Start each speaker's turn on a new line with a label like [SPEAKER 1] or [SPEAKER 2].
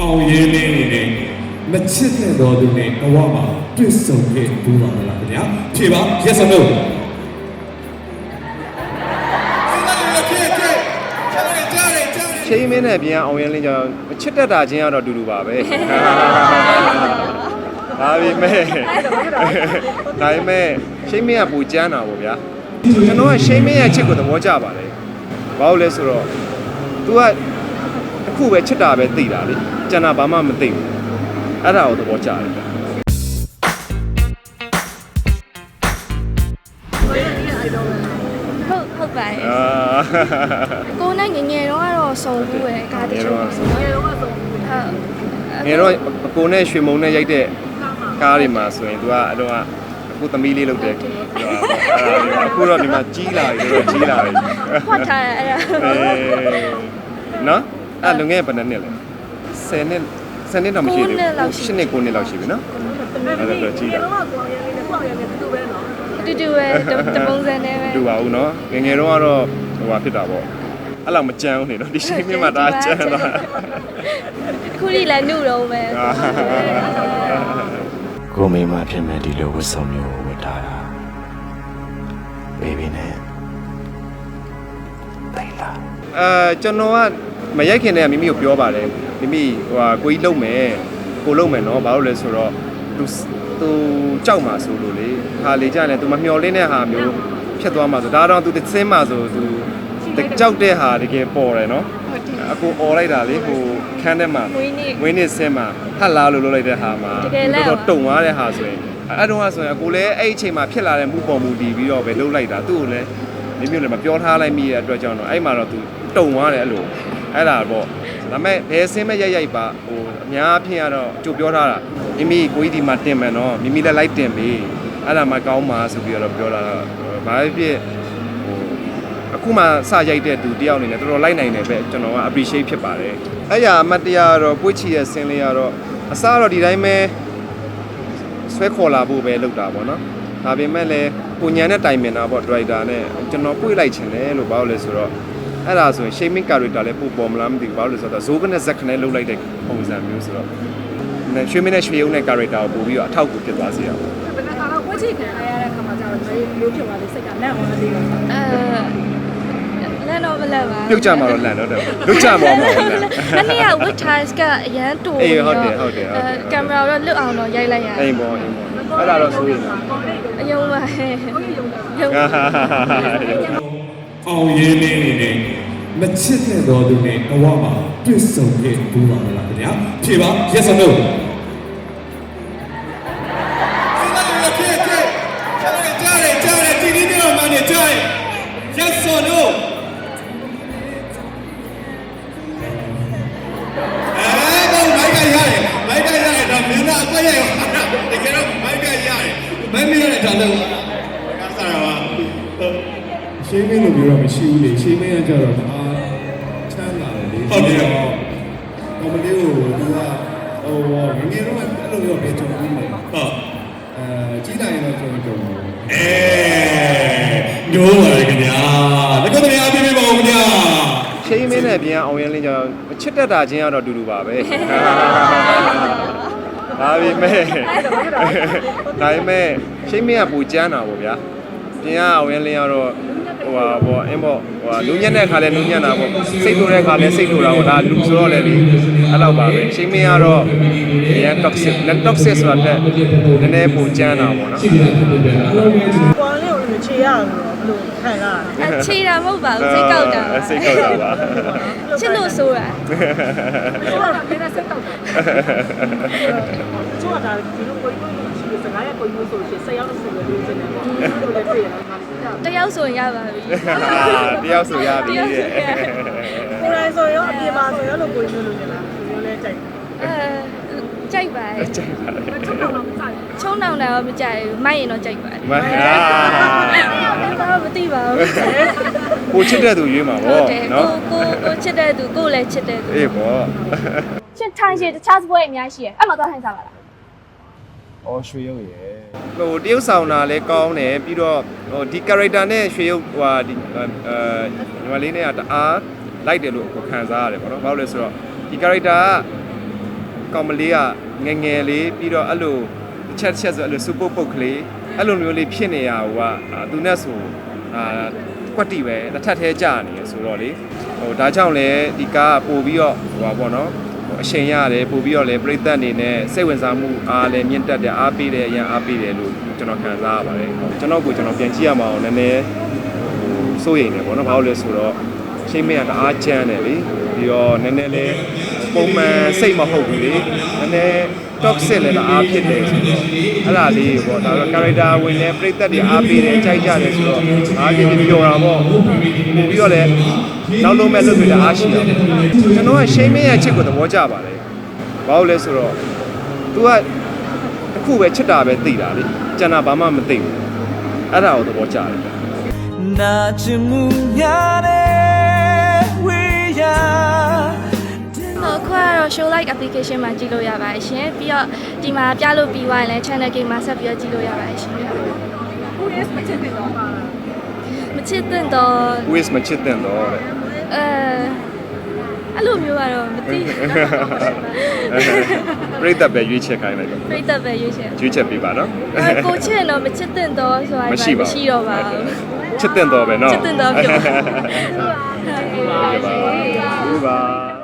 [SPEAKER 1] အောင်ရေးလေးနေနဲ့မချစ်တဲ့တော်သူနဲ့ဘဝမှာတွေ့ဆုံခဲ့ဘူးပါမလားခင်ဗျာဖြေပါ yes or no
[SPEAKER 2] ချိမင်းနဲ့ပြန်အောင်ရင်လင်းကြောင့်ချစ်တတ်တာချင်းကတော့အတူတူပါပဲဒါပေမဲ့ဒါပေမဲ့ချိမင်းကပူကျန်းတာပေါ့ဗျာကျွန်တော်ကချိမင်းရဲ့ချစ်ကိုသဘောကျပါတယ်ဘာလို့လဲဆိုတော့ तू ကတစ် ခုပဲချစ်တာပဲသိတာလေကျန်တာဘာမှမသိဘူးအဲ့ဒါကိုသဘောကျတယ်ဗျာ
[SPEAKER 3] ဟုတ်ဟုတ်ပါရဲ့
[SPEAKER 2] အာ
[SPEAKER 3] ကိုယ်နဲ့ငယ်ငယ်တော့ကတော့စုံဘူးပဲကားတချို့ဆိုတော့ငယ်တော့စုံဘူးဟုတ်
[SPEAKER 2] ငယ်တော့အကိုနဲ့ရွှေမုံနဲ့ရိုက်တဲ့ကားတွေမှာဆိုရင် तू ကအတော့အခုသမီးလေးလုပ်တယ်အဲ့ဒါအခုတော့ဒီမှာကြီးလာပြီတော့ကြီးလာပြီ
[SPEAKER 3] ဖွက်ထားတယ်အဲ့ဒါ
[SPEAKER 2] အဲနော် အဲ့လွန်ခဲ့ဘယ်နှစ်နှစ်လဲ10နှစ်10နှစ်တော့မရှိသေးဘူး10နှစ်9နှစ်လောက်ရှိပြီနော်အဲ့ဒါတော့ကြီးလာ
[SPEAKER 3] တူတူပဲတပုံစံနဲ့ပဲ
[SPEAKER 2] တူပါဦးနော်ငယ်ငယ်တော့ကတော့ဟိုဟာဖြစ်တာပေါ့အဲ့လောက်မကြမ်းဘူးနေတော့ဒီရှိမြင့်မှာဒါကြမ်းသွား
[SPEAKER 3] ခုလိလည်းနှုတ်တော့ပဲ
[SPEAKER 2] အာ
[SPEAKER 4] ကိုမိမဖြစ်မဲ့ဒီလိုဝတ်စုံမျိုးကိုဝတ်ထားတာဘေဘီနဲ့တိတ်လာ
[SPEAKER 2] အဲကျွန်တော်က မရိုက်ခင်တည်းကမိမိကိုပြောပါတယ်မိမိဟိုဟာကိုကြီးလုံမယ်ကိုလုံမယ်နော်ဘာလို့လဲဆိုတော့သူသူကြောက်မှာဆိုလို့လေခါလေကြရင်လည်းသူမမျော်လင့်တဲ့ဟာမျိုးဖြစ်သွားမှာဆိုဒါတော့သူသင်းမှာဆိုသူကြောက်တဲ့ဟာတကယ်ပေါ်တယ်နော်အကိုអော်လိုက်တာလေဟိုခန်းထဲမှာ
[SPEAKER 3] ဝင်းနေ
[SPEAKER 2] ဝင်းနေဆင်းမှာဟတ်လားလို့လုပ်လိုက်တဲ့ဟာမှာ
[SPEAKER 3] တကယ်လဲ
[SPEAKER 2] တော်တော်တုံသွားတဲ့ဟာဆိုရင်အဲ့တော့ကဆိုရင်အကိုလည်းအဲ့ဒီအချိန်မှာဖြစ်လာတဲ့မှုပေါ်မူတည်ပြီးတော့ပဲလုပ်လိုက်တာသူ့ကိုလည်းမိမျိုးလည်းမပြောထားလိုက်မိတဲ့အတွက်ကြောင့်တော့အဲ့မှာတော့သူတုံသွားတယ်အဲ့လို အဲ့ဒါပေါ့ဒါပေမဲ့ဘယ်ဆင်းမဲ့ရိုက်ရိုက်ပါဟိုအများအဖြစ်ကတော့ကြိုပြောထားတာမိမိကိုကြီးဒီမှာတင်မယ်နော်မိမိလည်းလိုက်တင်ပြီအဲ့ဒါမှကောင်းပါဆိုပြီးတော့ပြောလာတော့ဘာဖြစ်ဖြစ်ဟိုအခုမှစရိုက်တဲ့သူတယောက်အနေနဲ့တော်တော်လိုက်နိုင်တယ်ပဲကျွန်တော်က appreciate ဖြစ်ပါတယ်။အဲ့ရအမတ်တရားကတော့ပွေ့ချီရဲ့ဆင်းလေးကတော့အစားတော့ဒီတိုင်းပဲဆွဲခေါ်လာဖို့ပဲလုပ်တာပေါ့နော်။ဒါပေမဲ့လည်းကိုညံတဲ့တိုင်ပင်တာပေါ့ driver နဲ့ကျွန်တော်ပွေ့လိုက်ချင်တယ်လို့ဘာလို့လဲဆိုတော့ အဲ့ဒါဆိုရင် shaming character လည်းပို့ပေါ်မလားမသိဘူးဘာလို့လဲဆိုတော့ဇိုးကနဲ့ဇက်ခနဲ့လုပ်လိုက်တဲ့ပုံစံမျိုးဆိုတော့ရွှေမင်းနဲ့ရွှေရုံနဲ့ character ကိုပို့ပြီးတော့အထောက်အကူဖြစ်သွားစေရအောင်
[SPEAKER 5] ဘယ်နှခါတော့ဝက်ချစ်ခံရတဲ့ခါမှာကျတော့ဒီလိုဖြစ်သွားတဲ့စိတ်ကလက်အောင်လေးတော့
[SPEAKER 3] အဲလက်တော့မလက်ပါ
[SPEAKER 2] ပြုတ်ကြမှာတော့လန်တော့တယ်လွတ်ကြမှာမဟုတ်ဘူးလန်
[SPEAKER 3] မနေ့က wit ties ကအရန်တူ
[SPEAKER 2] အေးဟုတ်တယ်ဟုတ်တယ်ဟုတ်တယ်
[SPEAKER 3] ကင်မရာတော့လွတ်အောင်တော့ရိုက်လိုက်ရ
[SPEAKER 2] အိမ်ပေါ်အိမ်ပေါ်အဲ့ဒါတော့ဆိုရင်
[SPEAKER 3] အယုံပါဟဲ့ယုံ
[SPEAKER 1] အောင်ရေးလေးနေနဲ့မချစ်တဲ့တော်သူနဲ့ဘဝမှာတွေ့ဆုံခဲ့ဘူးပါမလားခင်ဗျာဖြေပါ yes or no မင်းလို့ပြောတော့မရှိဘူးလေရှင်းမင်းကကြတော့အာချမ်းလာတယ်လေဟုတ်တယ်ကောမလေးကိုသူကဟိုငငယ်တော့အဲ့လိုမျိုးပဲကြုံပြီးမယ်ဟုတ်အဲကြီးလာရင်တော့ကြုံကြုံပါအဲညိုးပါလေခင်ဗျာတက္ကသိုလ်အားပေးပေးပါဦးခင်ဗျာ
[SPEAKER 2] ချိန်မင်းနဲ့ပြန်အောင်ရင်လင်းကြောင့်ချစ်တတ်တာချင်းကတော့အတူတူပါပဲဒါပေမဲ့ဒါပေမဲ့ချိန်မင်းကပူကျန်းတာပေါ့ဗျာပြင်ကအောင်ရင်လင်းကတော့ ဟိုဟာပေါ့အင်းပေါ့ဟိုဟာလူညံ့တဲ့ခါလဲလူညံ့တာပေါ့စိတ်တူတဲ့ခါလဲစိတ်တူတာပေါ့ဒါလူဆိုတော့လေဒီအဲ့လောက်ပါပဲချိန်မင်းကတော့ရန် toxic လက် toxic ဆိုတာတက်နည်းနည်းပူကျန်းတာပေါ့နော်
[SPEAKER 5] ကွာလေးကိုခြေရအောင်လို့ခံရတာ
[SPEAKER 3] အချီတာမဟုတ်ပါဘူးစိတ်ကောက်တာ
[SPEAKER 2] စိတ်ကောက်တာပါ
[SPEAKER 3] ချစ်လို့ဆိုတာ
[SPEAKER 5] ကျိုးကလည်းစိတ်တောက်တာကျိုးကဒါဒီလိုကိုကြီးကိုရှိတဲ့စကားရကိုကြီးဆိုလို့ရှိရင်ဆက်ရောက်လို့ဆိုလို့ဒီစနေပေါ့ဒီလိုလည်းတွေ့ရတော့ငါလည်းကြောက်
[SPEAKER 3] တယောက်ဆိုရင်ရပါပြီ
[SPEAKER 2] တယောက်ဆိုရပြီတဲ့
[SPEAKER 5] ကိုယ်တိုင်ဆိုရောအပြင်မှာဆိုရောလို့ကိုကြီးလို့နေလားဒီလိုလဲကြိုက်
[SPEAKER 3] အဲကြိုက်ပါတယ်
[SPEAKER 2] ကြိုက်ပါလေ
[SPEAKER 5] တယ်တော့တော့ကြိုက်
[SPEAKER 3] ချုံနောင်တာတော့မကြိုက်ဘူးမိုက်ရင်တော့ကြိုက်ပါတယ်
[SPEAKER 2] မဟာ
[SPEAKER 3] ဘာမသိပါဘူး
[SPEAKER 2] ကိုချစ်တဲ့သူရွေးမှာ
[SPEAKER 3] ဟုတ်
[SPEAKER 2] ပေါ့
[SPEAKER 3] တယ်
[SPEAKER 2] နော်
[SPEAKER 3] ကိုကိုကိုချစ်တဲ့သူကိုလည်းချစ်တဲ့သူ
[SPEAKER 2] အေးပေါ့
[SPEAKER 6] ရှင်ထိုင်ရှင်တခြားစပွဲအများကြီးရှိတယ်အဲ့မှာသွားထိုင်စားပါလား
[SPEAKER 2] အော်ရွှေရုပ်ရယ်ဟိုတရုပ်ဆောင်တာလည်းကောင်းတယ်ပြီးတော့ဟိုဒီ character နဲ့ရွှေရုပ်ဟိုဟာဒီအဲညီမလေးနဲ့ကတအားလိုက်တယ်လို့ကိုခံစားရတယ်ပေါ့နော်ဘာလို့လဲဆိုတော့ဒီ character ကကောင်မလေးကငယ်ငယ်လေးပြီးတော့အဲ့လိုတစ်ချက်တစ်ချက်ဆိုအဲ့လိုစူပုတ်ပုတ်ကလေးအဲ့လိုမျိုးလေးဖြစ်နေရဟိုကအာသူနဲ့ဆိုအာကွက်တီပဲတစ်ထပ်သေးကြာနေရဆိုတော့လေဟိုဒါကြောင့်လည်းဒီကားကပို့ပြီးတော့ဟိုပါပေါ့နော်ဟို အရှင်ရတယ်ပို့ပြီးတော့လည်းပြိသက်အနေနဲ့စိတ်ဝင်စားမှုအားလည်းမြင့်တက်တယ်အားပေးတယ်အရင်အားပေးတယ်လို့ကျွန်တော်ခံစားရပါတယ်ကျွန်တော်ကိုကျွန်တော်ပြန်ကြည့်ရမှာအောင်နည်းနည်းဟိုစိုးရိမ်တယ်ပေါ့နော်ဘာလို့လဲဆိုတော့ရှင်းမရတအားချမ်းတယ်လေပြီးတော့နည်းနည်းလေးပုံမှန်စိတ်မဟုတ်ဘူးလေနည်းနည်း toxic လည်းတအားဖြစ်တယ်ဆိုတော့အဲ့ဒါလေးပေါ့ဒါတော့ character ဝင်နေပြိသက်တွေအားပေးတယ်ကြိုက်ကြတယ်ဆိုတော့အားပြပြပြောတာပေါ့ပို့ပြီးတော့လည်း နောက်လုံးမဲ့လုပ်တွေလည်းအားရှိတာကျွန်တော်ကရှိမင်းရဲ့ချစ်ကိုသဘောကျပါတယ်ဘာလို့လဲဆိုတော့ तू ကတစ်ခုပဲချစ်တာပဲသိတာလေကျန်တာဘာမှမသိဘူးအဲ့ဒါကိုသဘောကျတယ်
[SPEAKER 7] နာချင်မှုညာနဲ့ဝေး
[SPEAKER 3] ရတော့ခွာတော့ show like application မှာကြည့်လို့ရပါတယ်ရှင်ပြီးတော့ဒီမှာပြလို့ပြီးသွားရင်လည်း channel game မှာဆက်ပြီးတော့ကြည့်လို့ရပါတယ်ရှင်
[SPEAKER 5] ဟုတ်ကဲ့ expectation တော့ပါ
[SPEAKER 3] မချစ်တဲ့တော့
[SPEAKER 2] wish မချစ်တဲ့တော့တဲ့
[SPEAKER 3] အဲအဲ့လိုမျိုးကတော့မသိ
[SPEAKER 2] ပြိသက်ပဲရွေးချက်ခိုင်းလိုက်တော့
[SPEAKER 3] ပြိတ္တပဲရွေးချယ်
[SPEAKER 2] ရွေးချက်ပေးပါနော်
[SPEAKER 3] အဲကိုချစ်ရင်တော့မချစ်တဲ့တော့ဆိုတာ
[SPEAKER 2] မရှိပါဘူး
[SPEAKER 3] မရှိတော့ပါဘူး
[SPEAKER 2] ချစ်တဲ့တော့ပဲနော်
[SPEAKER 3] ချစ်တဲ့တော့ပြော
[SPEAKER 2] ဟုတ်ကဲ့ပါဒီပါ